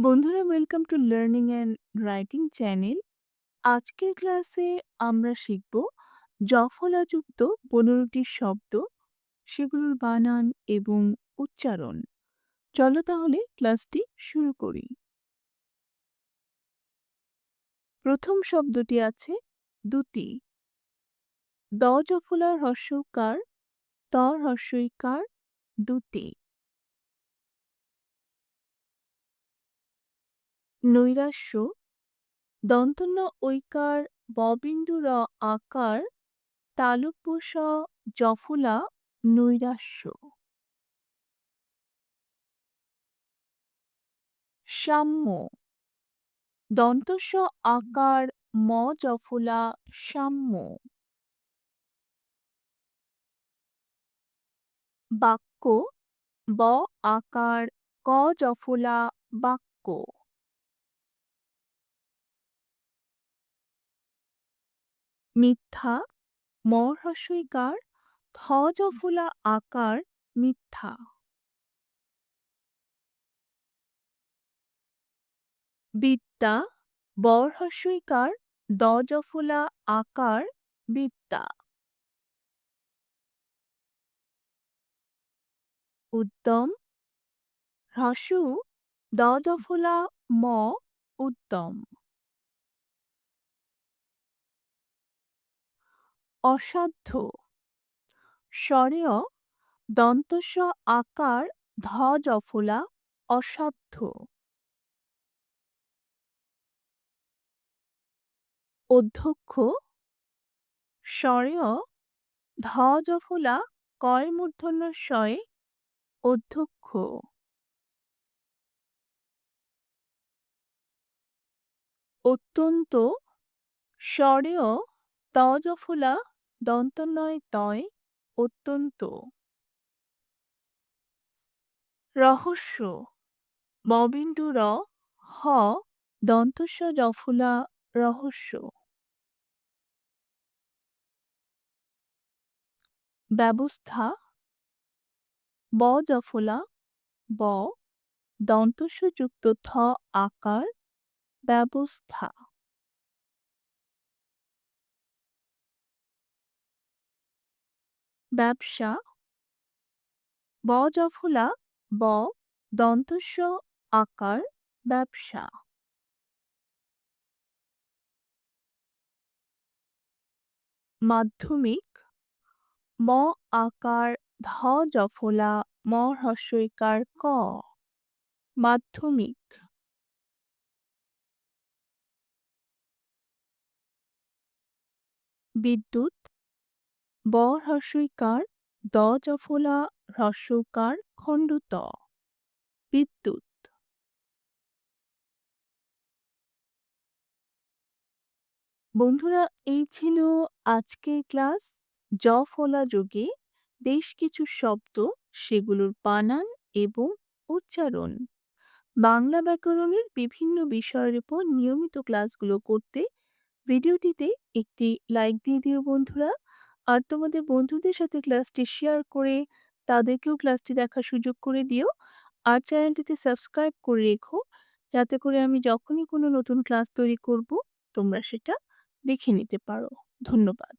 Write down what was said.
বন্ধুরা welcome to learning and writing channel. আজকের ক্লাসে আমরা শিখব জফলাযুক্ত ১৫ টি শব্দ, সেগুলোর বানান এবং উচ্চারণ। চলো তাহলে ক্লাসটি শুরু করি। প্রথম শব্দটি আছে দুতি। দ জফলার হ্রস্বকার, ত হ্রস্বইকার, দুতি। নৈরাশ্য, দন্তন্য ঐকার ববিন্দুর আকার স জফলা, নৈরাশ্য। সাম্য, দন্তস্ব আকার ম জফলা সাম্য। বাক্য, ব আকার ক জফলা বাক্য। মিথ্যা ম হ্রস্বইকার থ জফলা আকার মিথ্যা। বিদ্যা ব হ্রস্বইকার দ জফলা আকার বিদ্যা। উদ্যম হ্রস্ব দ জফলা ম উদ্যম অসাধ্য। স্বরেয় দন্তস্ব আকার ধ জফলা অসাধ্য। অধ্যক্ষ স্বরেয় ধ জফলা কয় মূর্ধন্য শয়ে অধ্যক্ষ। অত্যন্ত স্বরেয় ত জফলা দন্তনয় তয় অত্যন্ত। রহস্য। ববিন্দু র হ দন্তস্ব জফলা রহস্য। ব্যবস্থা। ব জফলা, ব দন্তস্ব যুক্ত থ আকার। ব্যবস্থা। ব্যবসা ব জফলা ব, দন্তস্ব, আকার, ব্যবসা। মাধ্যমিক, ম আকার, ধ জফলা, ম হ্রস্বইকার, ক। মাধ্যমিক। বিদ্যুৎ ব হ্রস্বইকার, দ জফলা হ্রস্বকার খণ্ডত বিদ্যুৎ। বন্ধুরা, এই ছিল আজকের ক্লাস। জ ফলা যোগে বেশ কিছু শব্দ, সেগুলোর বানান এবং উচ্চারণ। বাংলা ব্যাকরণের বিভিন্ন বিষয়ের উপর নিয়মিত ক্লাসগুলো করতে, ভিডিওটিতে একটি লাইক দিয়ে দিও বন্ধুরা। আর তোমাদের বন্ধুদের সাথে ক্লাসটি শেয়ার করে তাদেরকেও ক্লাসটি দেখার সুযোগ করে দিও। আর চ্যানেলটিতে সাবস্ক্রাইব করে রেখো। যাতে করে আমি যখনই কোনো নতুন ক্লাস তৈরি করব, তোমরা সেটা দেখে নিতে পারো। ধন্যবাদ।